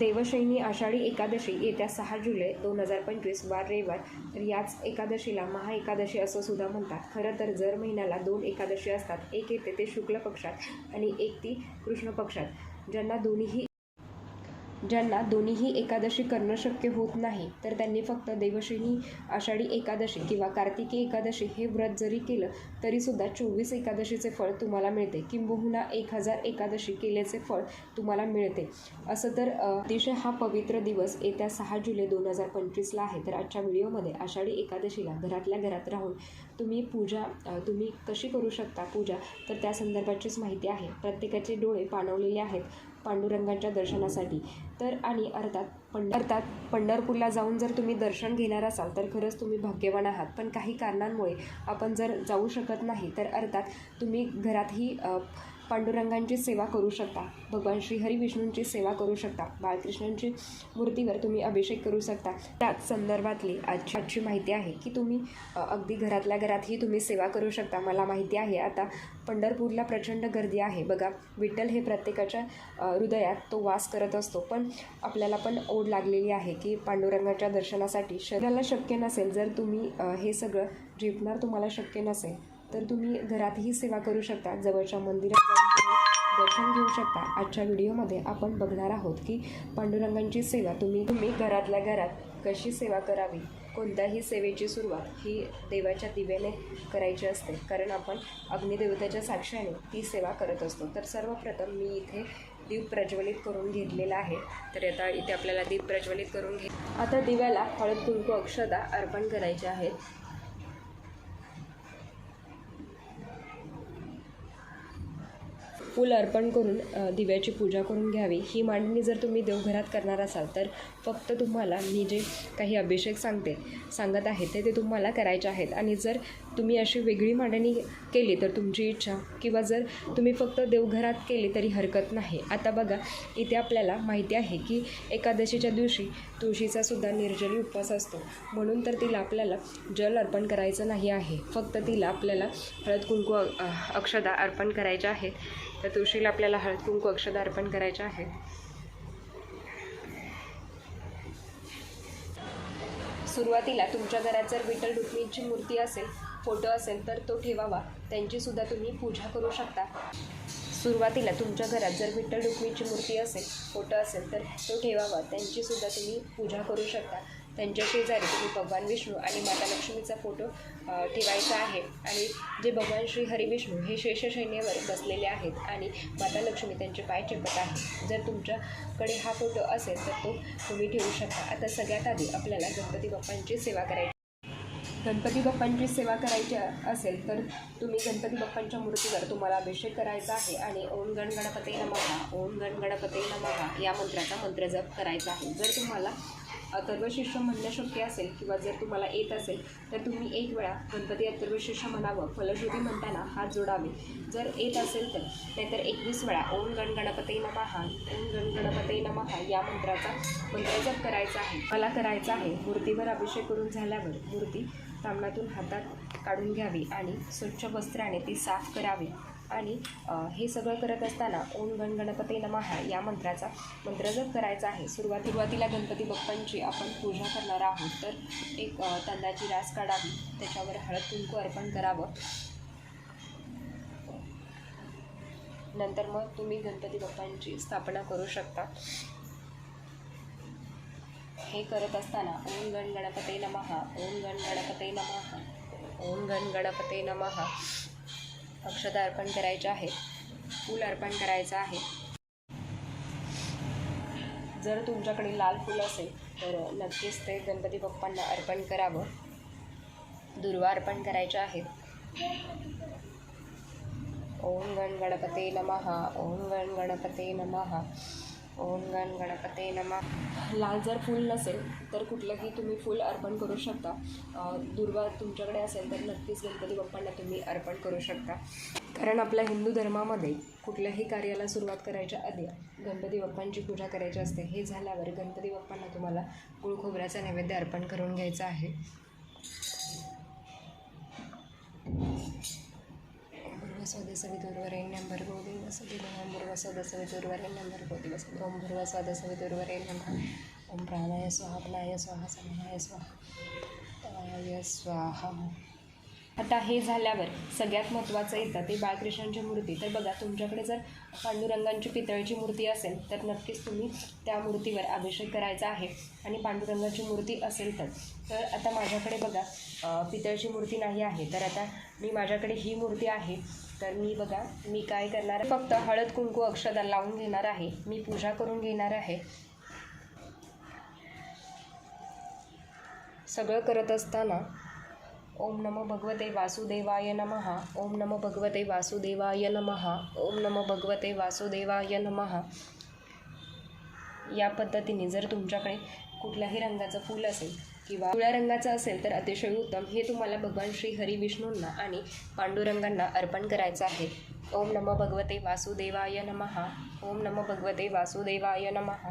देवशैनी आषाढी एकादशी येत्या सहा जुलै दोन हजार पंचवीस वार रविवार. तर याच एकादशीला महाएकादशी असं सुद्धा म्हणतात. खरं तर जर महिन्याला दोन एकादशी असतात एक येते ते शुक्ल पक्षात आणि एक ती कृष्ण पक्षात. ज्यांना दोन्हीही ज्यांना दोन्हीही एकादशी करणं शक्य होत नाही तर त्यांनी फक्त देवशिनी आषाढी एकादशी किंवा कार्तिकी एकादशी हे व्रत जरी केलं तरीसुद्धा चोवीस एकादशीचे फळ तुम्हाला मिळते. किंबहुना एक हजार एकादशी केल्याचे फळ तुम्हाला मिळते. असं तर अतिशय हा पवित्र दिवस येत्या सहा जुलै दोन हजार पंचवीसला आहे. तर आजच्या व्हिडिओमध्ये आषाढी एकादशीला घरातल्या घरात राहून तुम्ही पूजा तुम्ही कशी करू शकता पूजा? तर त्या संदर्भाचीच माहिती आहे. प्रत्येकाचे डोळे पाणवलेले आहेत. पांडुरंगांच्या दर्शनासाठी. तर आणि अर्थात पंढ अर्थात पंढरपूरला जाऊन जर तुम्ही दर्शन घेणार असाल तर खरंच तुम्ही भाग्यवान आहात. पण काही कारणांमुळे आपण जर जाऊ शकत नाही तर अर्थात तुम्ही घरातही पांडुरंगांची सेवा करू शकता. भगवान श्रीहरी विष्णूंची सेवा करू शकता. बाळकृष्णांची मूर्तीवर तुम्ही अभिषेक करू शकता. त्याच संदर्भातली आजची आजची माहिती आहे की तुम्ही अगदी घरातल्या घरातही तुम्ही सेवा करू शकता. मला माहिती आहे आता पंढरपूरला प्रचंड गर्दी आहे. बघा विठ्ठल हे प्रत्येकाच्या हृदयात तो वास करत असतो. पण आपल्याला पण ओढ लागलेली आहे की पांडुरंगाच्या दर्शनासाठी शरीराला शक्य नसेल. जर तुम्ही हे सगळं झेपणार तुम्हाला शक्य नसेल. तर तुम्ही घरातही सेवा करू शकता जवळच्या मंदिरात जाऊन तुम्ही दर्शन घेऊ शकता. आजच्या व्हिडिओमध्ये आपण बघणार आहोत की पांडुरंगांची सेवा तुम्ही तुम्ही घरातल्या घरात कशी सेवा करावी? कोणत्याही सेवेची सुरुवात ही देवाच्या दिव्याने करायची असते. कारण आपण अग्निदेवतेच्या साक्षाने ती सेवा करत असतो. तर सर्वप्रथम मी इथे दीप प्रज्वलित करून घेतलेला आहे. तर आता इथे आपल्याला दीप प्रज्वलित करून घे आता दिव्याला हळद कुंकू अक्षदा अर्पण करायचे आहेत. फूल अर्पण करून दिव्याची पूजा करून घ्यावी. ही मांडणी जर तुम्ही देवघरात करणार असाल तर फक्त तुम्हाला मी जे काही अभिषेक सांगते सांगत आहे ते ते तुम्हाला करायचे आहेत. आणि जर तुम्ही अशी वेगळी मांडणी केली तर तुमची इच्छा किंवा जर तुम्ही फक्त देवघरात केली तरी हरकत नाही. आता बघा इथे आपल्याला माहिती आहे की एकादशीच्या दिवशी तुळशीचा सुद्धा निर्जली उपवास असतो. म्हणून तर तिला आपल्याला जल अर्पण करायचं नाही आहे. फक्त तिला आपल्याला हळद कुंकू अक्षदा अर्पण करायच्या आहेत. तर तुळशीला आपल्याला हळद कुंकू अक्षदा अर्पण करायच्या आहेत. सुरुवातीला तुमच्या घरात जर विठ्ठल रुक्मिणीची मूर्ती असेल फोटो असेल तर तो ठेवावा. त्यांची सुद्धा तुम्ही पूजा करू शकता. सुरुवातीला तुमच्या घरात जर विठ्ठल रुक्मिणीची मूर्ती असेल फोटो असेल तर तो ठेवावा. त्यांची सुद्धा तुम्ही पूजा करू शकता. त्यांच्या शेजारी तुम्ही भगवान विष्णू आणि माता लक्ष्मीचा फोटो ठेवायचा आहे. आणि जे भगवान श्री हरिविष्णू हे शेषसैन्यावर बसलेले आहेत आणि माता लक्ष्मी त्यांचे पाय चेपत आहे. जर तुमच्याकडे हा फोटो असेल तर तो तुम्ही ठेवू शकता. आता सगळ्यात आधी आपल्याला गणपती बाप्पांची सेवा करायची. गणपती बाप्पांची सेवा करायची असेल तर तुम्ही गणपती बाप्पांच्या मूर्तीवर तुम्हाला अभिषेक करायचा आहे आणि ओम गण गणपती नमहा ओम गण गणपती नमहा या मंत्राचा मंत्र जप करायचा आहे. जर तुम्हाला अथर्वशिष्य म्हणणं शक्य असेल किंवा जर तुम्हाला येत असेल तर तुम्ही एक वेळा गणपती अथर्वशिष्य म्हणावं. फलश्रुती म्हणताना हात जोडावे. जर येत असेल तर नाहीतर एकवीस वेळा ओम गण गणपती नमहा ओम गण गणपती नमहा या मंत्राचा मंत्रजप करायचा आहे. मला करायचा आहे. मूर्तीवर अभिषेक करून झाल्यावर मूर्ती तांबणातून हातात काढून घ्यावी आणि स्वच्छ वस्त्राने ती साफ करावी. आणि हे सगळं करत असताना ओम गण गणपती नमहा या मंत्राचा मंत्र जप करायचा आहे. सुरुवात सुरुवातीला गणपती बाप्पांची आपण पूजा करणार आहोत. तर एक तांदळाची रास काढावी त्याच्यावर हळद कुंकू अर्पण करावं. नंतर मग तुम्ही गणपती बाप्पांची स्थापना करू शकता. हे करत असताना ओम गण गणपते नमहा ओम गण गणपते नमहा ओम गण गणपते नमहा अक्षता अर्पण करायचे आहेत फूल अर्पण करायचं आहे. जर तुमच्याकडे लाल फूल असेल तर नक्कीच ते गणपती बाप्पांना अर्पण करावं. दुर्वा अर्पण करायच्या आहेत ओम गण गणपते नमहा ओम गण गणपते नमहा ओम गण गणपते नमः. लाल जर फूल नसेल तर कुठलंही तुम्ही फूल अर्पण करू शकता. दुर्वा तुमच्याकडे असेल तर नक्कीच गणपती बाप्पांना तुम्ही अर्पण करू शकता. कारण आपल्या हिंदू धर्मामध्ये कुठल्याही कार्याला सुरुवात करायच्या आधी गणपती बाप्पांची पूजा करायची असते. हे झाल्यावर गणपती बाप्पांना तुम्हाला गुळ खोबऱ्याचा नैवेद्य अर्पण करून घ्यायचा आहे. वसवदे सवितुर्वरेण्यं भर्गो देवस्य धीमहि भूर्भुवः सवितुर्वरेण्यं भर्गो देवस्य ओम भूर्भुवः सवितुर्वरेण्यं ओम प्राणाय स्वाहा प्राणाय स्वाहा समानाय स्वाहा। तवाय स्वाहा। आता हे झाल्यावर सगळ्यात महत्त्वाचं येतं ते बाळकृष्णांची मूर्ती. तर बघा तुमच्याकडे जर पांडुरंगांची पितळची मूर्ती असेल तर नक्कीच तुम्ही त्या मूर्तीवर अभिषेक करायचा आहे. आणि पांडुरंगाची मूर्ती असेल तर तर आता माझ्याकडे बघा पितळची मूर्ती नाही आहे. तर आता मी माझ्याकडे ही मूर्ती आहे. तर मी बघा मी काय करणार आहे? फक्त हळद कुंकू अक्षदा लावून घेणार आहे. मी पूजा करून घेणार आहे. सगळं करत असताना ओम नमो भगवते वासुदेवाय नमः. ओम नमो भगवते वासुदेवाय नमः. ओम नमो भगवते वासुदेवाय नमः. या पद्धतीने जर तुमच्याकडे कुठल्याही रंगाचं फूल असेल किंवा पिवळ्या रंगाचं असेल तर अतिशय उत्तम. हे तुम्हाला भगवान श्री हरी विष्णूंना आणि पांडुरंगांना अर्पण करायचं आहे. ओम नम भगवते वासुदेवाय नमः. ओम नम भगवते वासुदेवाय नमः.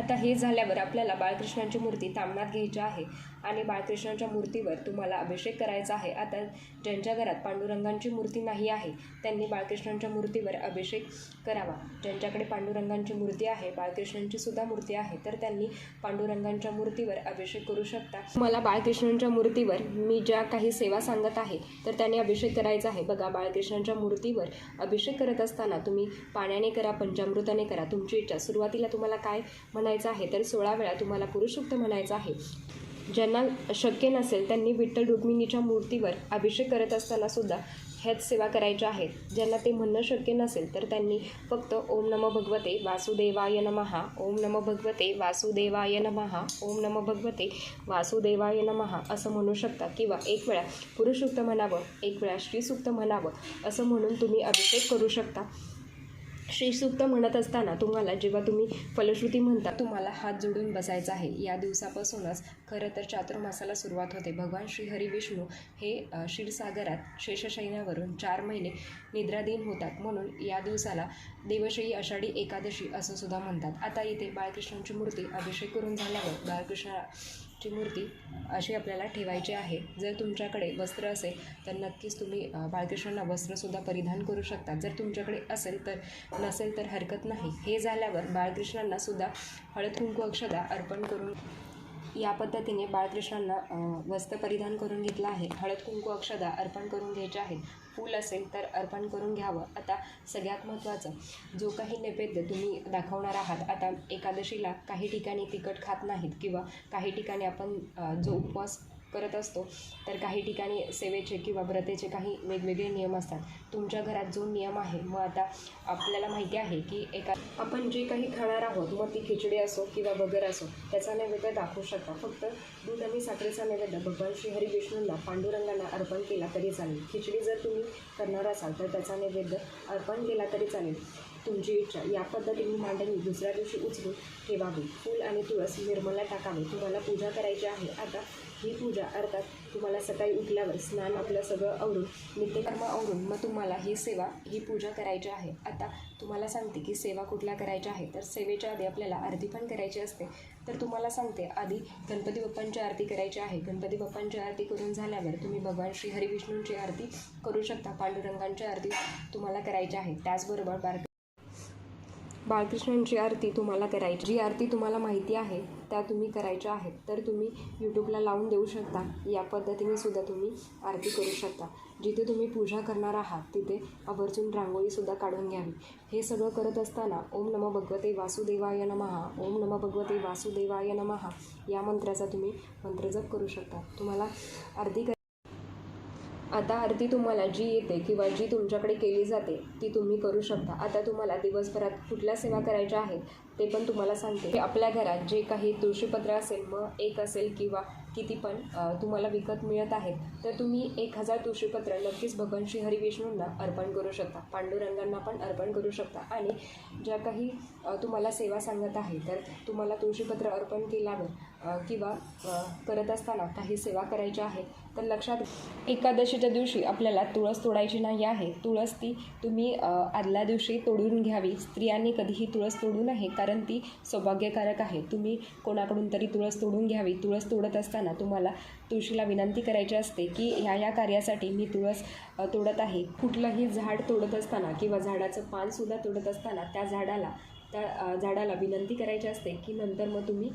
आता हे झाल्यावर आपल्याला बाळकृष्णांची मूर्ती तामणात घ्यायची आहे आणि बाळकृष्णांच्या मूर्तीवर तुम्हाला अभिषेक करायचा आहे. आता ज्यांच्या घरात पांडुरंगांची मूर्ती नाही आहे त्यांनी बाळकृष्णांच्या मूर्तीवर अभिषेक करावा. ज्यांच्याकडे पांडुरंगांची मूर्ती आहे बाळकृष्णांची सुद्धा मूर्ती आहे तर त्यांनी पांडुरंगांच्या मूर्तीवर अभिषेक करू शकता. मला बाळकृष्णांच्या मूर्तीवर मी ज्या काही सेवा सांगत आहे तर त्यांनी अभिषेक करायचा आहे. बघा बाळकृष्णांच्या मूर्तीवर अभिषेक करत असताना तुम्ही पाण्याने करा पंचामृताने करा. तुमची इच्छा सुरुवातीला तुम्हाला काय म्हणायचं आहे तर सोळा वेळा तुम्हाला पुरुषोक्त म्हणायचं आहे. ज्यांना शक्य नसेल त्यांनी विठ्ठल रुक्मिणीच्या मूर्तीवर अभिषेक करत असताना सुद्धा ह्याच सेवा करायच्या आहेत. ज्यांना ते म्हणणं शक्य नसेल तर त्यांनी फक्त ओम नम भगवते वासुदेवाय नमहा ओम नम भगवते वासुदेवाय नमहा ओम नम भगवते वासुदेवाय नमहा असं म्हणू शकता. किंवा एक वेळा पुरुषोक्त म्हणावं एक वेळा श्रीसुक्त म्हणावं असं म्हणून तुम्ही अभिषेक करू शकता. श्रीसूक्त म्हणत असताना तुम्हाला जेव्हा तुम्ही फलश्रुती म्हणता तुम्हाला हात जोडून बसायचा आहे. या दिवसापासूनच खरं तर चातुर्मासाला सुरुवात होते. भगवान श्रीहरी विष्णू हे क्षीरसागरात शेषशयनावरून चार महिने निद्राधीन होतात. म्हणून या दिवसाला देवशयी आषाढी एकादशी असं सुद्धा म्हणतात. आता इथे बाळकृष्णांची मूर्ती अभिषेक करून झाल्यावर ची मूर्ती अशी आपल्याला ठेवायची आहे. जर तुमच्याकडे वस्त्र असेल तर नक्कीच तुम्ही बाळकृष्णांना वस्त्रसुद्धा परिधान करू शकता. जर तुमच्याकडे असेल तर नसेल तर हरकत नाही. हे झाल्यावर बाळकृष्णांना सुद्धा हळद कुंकू अक्षदा अर्पण करून या पद्धतीने बाळकृष्णांना वस्त्र परिधान करून घेतलं आहे. हळद कुंकू अक्षदा अर्पण करून घ्यायचे आहेत. फूल असेल तर अर्पण करून घ्यावं. आता सगळ्यात महत्त्वाचं जो काही नैवेद्य तुम्ही दाखवणार आहात आता एकादशीला काही ठिकाणी तिखट खात नाहीत किंवा काही ठिकाणी आपण जो उपवास करत असतो. तर काही ठिकाणी सेवेचे किंवा व्रतेचे काही वेगवेगळे नियम असतात. तुमच्या घरात जो नियम आहे मग आता आपल्याला माहिती आहे की एका आपण जे काही खाणार आहोत मग ती खिचडी असो किंवा बगर असो त्याचा नैवेद्य दाखवू शकता. फक्त दूध आणि साखरेचा नैवेद्य भगवान श्री हरी विष्णूंना पांडुरंगांना अर्पण केला तरी चालेल. खिचडी जर तुम्ही करणार असाल तर त्याचा नैवेद्य अर्पण केला तरी चालेल. तुमची इच्छा. या पद्धतीने मांडणी दुसऱ्या दिवशी उचलून ठेवावी. फूल आणि तुळस निर्मला टाकावे. तुम्हाला पूजा करायची आहे. आता ही पूजा अर्थात तुम्हाला सकाळी उठल्यावर स्नान आपलं सगळं आवरून नित्यकर्म आवरून मग तुम्हाला ही सेवा ही पूजा करायची आहे. आता तुम्हाला सांगते की सेवा कुठल्या करायच्या आहे. तर सेवेच्या आधी आपल्याला आरती पण करायची असते. तर तुम्हाला सांगते आधी गणपती बाप्पांची आरती करायची आहे. गणपती बाप्पांची आरती करून झाल्यावर तुम्ही भगवान श्री हरिविष्णूंची आरती करू शकता. पांडुरंगांची आरती तुम्हाला करायची आहे. त्याचबरोबर बार बाळकृष्णांची आरती तुम्हाला करायची जी आरती तुम्हाला माहिती आहे त्या तुम्ही करायच्या आहेत. तर तुम्ही यूट्यूबला लावून देऊ शकता. या पद्धतीने सुद्धा तुम्ही आरती करू शकता. जिथे तुम्ही पूजा करणार आहात तिथे आवर्जून रांगोळीसुद्धा काढून घ्यावी. हे सगळं करत असताना ओम नम भगवते वासुदेवाय नमहा ओम नम भगवते वासुदेवाय नमहा या मंत्राचा तुम्ही मंत्रजप करू शकता. तुम्हाला आरती कर आता आरती तुम्हाला जी येते किंवा जी तुमच्याकडे केली जाते ती तुम्ही करू शकता. आता तुम्हाला दिवसभरात कुठल्या सेवा करायच्या आहेत ते पण तुम्हाला सांगते. आपल्या घरात जे काही तुळशीपत्र असेल मग एक असेल किंवा किती पण तुम्हाला विकत मिळत आहेत तर तुम्ही एक हजार तुळशीपत्र नक्कीच भगवान श्री हरिविष्णूंना अर्पण करू शकता. पांडुरंगांना पण अर्पण करू शकता. आणि ज्या काही तुम्हाला सेवा सांगत आहे तर तुम्हाला तुळशीपत्र अर्पण केल्यावर किंवा करत असताना काही सेवा करायच्या आहेत तर लक्षात एकादशीच्या दिवशी आपल्याला तुळस तोडायची नाही आहे. तुळस ती तुम्ही आदल्या दिवशी तोडून घ्यावी. स्त्रियांनी कधीही तुळस तोडू नये कारण ती सौभाग्यकारक आहे. तुम्ही कोणाकडून तरी तुळस तोडून घ्यावी. तुळस तोडत असताना तुम्हाला तुळशीला विनंती करायची असते की ह्या या कार्यासाठी मी तुळस तोडत आहे. कुठलंही झाड तोडत असताना किंवा झाडाचं पानसुद्धा तोडत असताना त्या झाडाला त्या झाडाला विनंती करायची असते की नंतर मग तुम्ही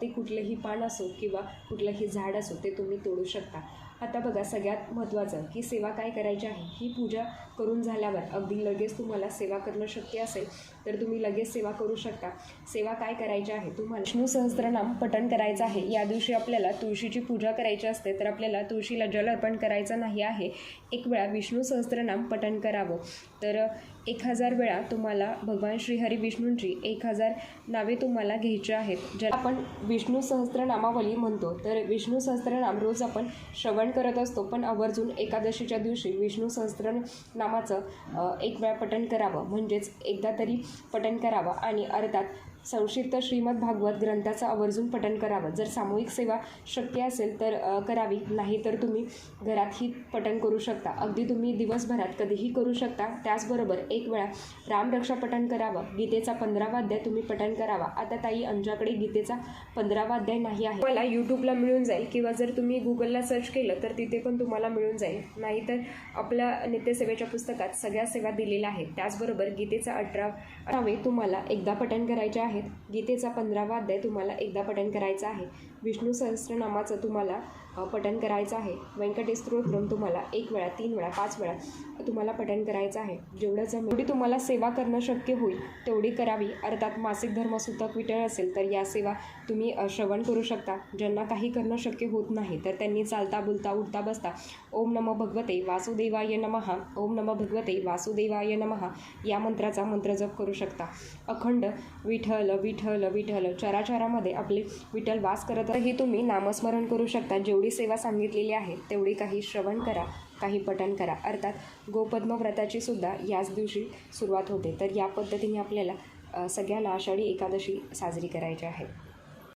ते कुठलंही पान असो किंवा कुठलंही झाड असो ते तुम्ही तोडू शकता. आता बघा सगळ्यात महत्त्वाचं की सेवा काय करायची आहे? ही पूजा करून झाल्यावर अगदी लगेच तुम्हाला सेवा करणं शक्य असेल तर तुम्ही लगेच सेवा करू शकता. सेवा काय करायची आहे? तुम्हाला विष्णू सहस्त्रनाम पठण करायचं आहे. या दिवशी आपल्याला तुळशीची पूजा करायची असते तर आपल्याला तुळशीला जल अर्पण करायचं नाही आहे. एक वेळा विष्णू सहस्त्रनाम पठण करावं. तर एक हजार वेळा तुम्हाला भगवान श्रीहरी विष्णूंची एक हजार नावे तुम्हाला घ्यायची आहेत. ज्या आपण विष्णू सहस्त्रनामावली म्हणतो तर विष्णू सहस्त्रनाम रोज आपण श्रवण करत असतो पण आवर्जून एकादशीच्या दिवशी विष्णू सहस्त्रनामाचं एक वेळा पठण करावं. म्हणजेच एकदा तरी पठण करावं आणि अर्थात संक्षिप्त श्रीमद भागवत ग्रंथाचं आवर्जून पठण करावं. जर सामूहिक सेवा शक्य असेल तर करावी. नाही तर तुम्ही घरातही पठण करू शकता. अगदी तुम्ही दिवसभरात कधीही करू शकता. त्याचबरोबर एक वेळा रामरक्षा पठण करावं. गीतेचा पंधरावा अध्याय तुम्ही पठण करावा. आता ताई आमच्याकडे गीतेचा पंधरावा अध्याय नाही आहे. मला यूट्यूबला मिळून जाईल किंवा जर तुम्ही गुगलला सर्च केलं तर तिथे पण तुम्हाला मिळून जाईल. नाहीतर आपल्या नित्यसेवेच्या पुस्तकात सगळ्या सेवा दिलेल्या आहेत. त्याचबरोबर गीतेचा अठरा अठरावे तुम्हाला एकदा पठण करायचे आहे. आहेत. गीतेचा पंधरावा अध्याय तुम्हाला एकदा पठण करायचा आहे. विष्णू सहस्रनामाचं तुम्हाला पठण करायचं आहे. व्यंकटेश स्तोत्रम तुम्हाला एक वेळा तीन वेळा पाच वेळा तुम्हाला पठण करायचं आहे. जेवढं जमेल तेवढी तुम्हाला सेवा करणं शक्य होईल तेवढी करावी. अर्थात मासिक धर्मसूतक विटळ असेल तर या सेवा तुम्ही श्रवण करू शकता. ज्यांना काही करणं शक्य होत नाही तर त्यांनी चालता बोलता उठता बसता ओम नम भगवते वासुदेवाय नमहा ओम नम भगवते वासुदेवाय नमहा या मंत्राचा मंत्रजप करू शकता. अखंड विठ्ठल विठ्ठल विठ्ठल चराचरामध्ये आपले विठ्ठल वास करत ही तुम्ही नामस्मरण करू शकता. जेवढी सेवा सांगितलेली आहे तेवढी काही श्रवण करा काही पठण करा. अर्थात गोपद्म व्रताची सुद्धा याच दिवशी सुरुवात होते. तर या पद्धतीने आपल्याला सगळ्यांना आषाढी एकादशी साजरी करायची आहे.